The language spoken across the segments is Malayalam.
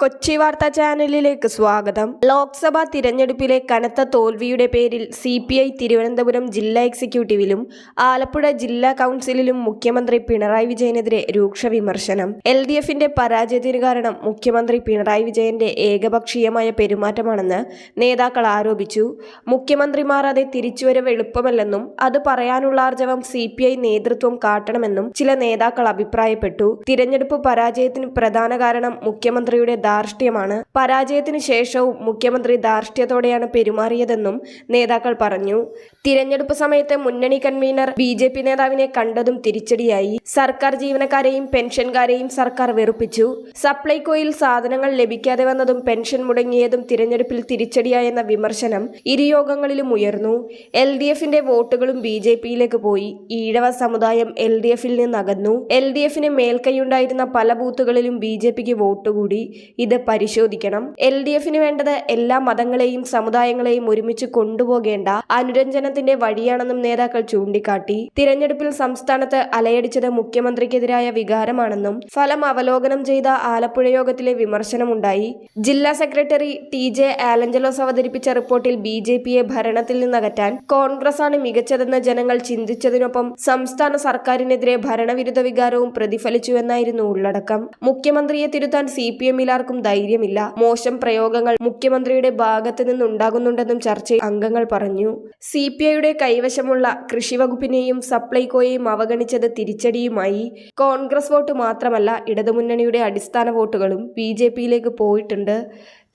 കൊച്ചി വാർത്താ ചാനലിലേക്ക് സ്വാഗതം. ലോക്സഭാ തിരഞ്ഞെടുപ്പിലെ കനത്ത തോൽവിയുടെ പേരിൽ സി പി ഐ തിരുവനന്തപുരം ജില്ലാ എക്സിക്യൂട്ടീവിലും ആലപ്പുഴ ജില്ലാ കൗൺസിലിലും മുഖ്യമന്ത്രി പിണറായി വിജയനെതിരെ രൂക്ഷ വിമർശനം. എൽ ഡി എഫിന്റെ പരാജയത്തിന് കാരണം മുഖ്യമന്ത്രി പിണറായി വിജയന്റെ ഏകപക്ഷീയമായ പെരുമാറ്റമാണെന്ന് നേതാക്കൾ ആരോപിച്ചു. മുഖ്യമന്ത്രി മാറാതെ തിരിച്ചുവരവ് എളുപ്പമല്ലെന്നും അത് പറയാനുള്ള ആർജവം സി പി ഐ നേതൃത്വം കാട്ടണമെന്നും ചില നേതാക്കൾ അഭിപ്രായപ്പെട്ടു. തിരഞ്ഞെടുപ്പ് പരാജയത്തിന് പ്രധാന കാരണം മുഖ്യമന്ത്രിയുടെ ധാർഷ്ട്യമാണ്. പരാജയത്തിന് ശേഷവും മുഖ്യമന്ത്രി ധാർഷ്ട്യത്തോടെയാണ് പെരുമാറിയതെന്നും നേതാക്കൾ പറഞ്ഞു. തിരഞ്ഞെടുപ്പ് സമയത്ത് മുന്നണി കൺവീനർ ബി ജെ പി നേതാവിനെ കണ്ടതും തിരിച്ചടിയായി. സർക്കാർ ജീവനക്കാരെയും പെൻഷൻകാരെയും സർക്കാർ വെറുപ്പിച്ചു. സപ്ലൈകോയിൽ സാധനങ്ങൾ ലഭിക്കാതെ വന്നതും പെൻഷൻ മുടങ്ങിയതും തിരഞ്ഞെടുപ്പിൽ തിരിച്ചടിയായെന്ന വിമർശനം ഇരുയോഗങ്ങളിലും ഉയർന്നു. എൽ ഡി എഫിന്റെ വോട്ടുകളും ബി ജെ പിയിലേക്ക് പോയി. ഈഴവ സമുദായം എൽ ഡി എഫിൽ നിന്ന് അകന്നു എൽ ഡി എഫിന് മേൽക്കൈയുണ്ടായിരുന്ന പല ബൂത്തുകളിലും ബി ജെ പിക്ക് വോട്ട് കൂടി ഇത് പരിശോധിക്കണം. എൽ ഡി എഫിന് വേണ്ടത് എല്ലാ മതങ്ങളെയും സമുദായങ്ങളെയും ഒരുമിച്ച് കൊണ്ടുപോകേണ്ട അനുരഞ്ജനത്തിന്റെ വഴിയാണെന്നും നേതാക്കൾ ചൂണ്ടിക്കാട്ടി. തിരഞ്ഞെടുപ്പിൽ സംസ്ഥാനത്ത് അലയടിച്ചത് മുഖ്യമന്ത്രിക്കെതിരായ വികാരമാണെന്നും ഫലം അവലോകനം ചെയ്ത ആലപ്പുഴ യോഗത്തിലെ വിമർശനമുണ്ടായി. ജില്ലാ സെക്രട്ടറി ടി ജെ ആലഞ്ചലോസ് അവതരിപ്പിച്ച റിപ്പോർട്ടിൽ ബി ജെ പിയെ ഭരണത്തിൽ നിന്നകറ്റാൻ കോൺഗ്രസാണ് മികച്ചതെന്ന് ജനങ്ങൾ ചിന്തിച്ചതിനൊപ്പം സംസ്ഥാന സർക്കാരിനെതിരെ ഭരണവിരുദ്ധ വികാരവും പ്രതിഫലിച്ചുവെന്നായിരുന്നു ഉള്ളടക്കം. മുഖ്യമന്ത്രിയെ തിരുത്താൻ സി പി എമ്മിലാർക്കും ധൈര്യമില്ല. മോശം പ്രയോഗങ്ങൾ മുഖ്യമന്ത്രിയുടെ ഭാഗത്ത് നിന്നുണ്ടാകുന്നുണ്ടെന്നും ചർച്ചയിൽ അംഗങ്ങൾ പറഞ്ഞു. സി പി ഐയുടെ കൈവശമുള്ള കൃഷിവകുപ്പിനെയും സപ്ലൈകോയെയും അവഗണിച്ചത് തിരിച്ചടിയുമായി. കോൺഗ്രസ് വോട്ട് മാത്രമല്ല ഇടതുമുന്നണിയുടെ അടിസ്ഥാന വോട്ടുകളും ബി ജെ പിയിലേക്ക് പോയിട്ടുണ്ട്.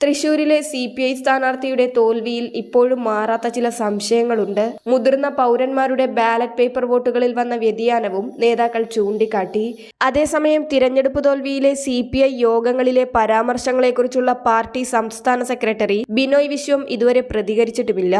തൃശൂരിലെ സി പി ഐ സ്ഥാനാർത്ഥിയുടെ തോൽവിയിൽ ഇപ്പോഴും മാറാത്ത ചില സംശയങ്ങളുണ്ട്. മുതിർന്ന പൗരന്മാരുടെ ബാലറ്റ് പേപ്പർ വോട്ടുകളിൽ വന്ന വ്യതിയാനവും നേതാക്കൾ ചൂണ്ടിക്കാട്ടി. അതേസമയം തിരഞ്ഞെടുപ്പ് തോൽവിയിലെ സി പി ഐ യോഗങ്ങളിലെ പരാമർശങ്ങളെക്കുറിച്ചുള്ള പാർട്ടി സംസ്ഥാന സെക്രട്ടറി ബിനോയ് വിശ്വം ഇതുവരെ പ്രതികരിച്ചിട്ടുമില്ല.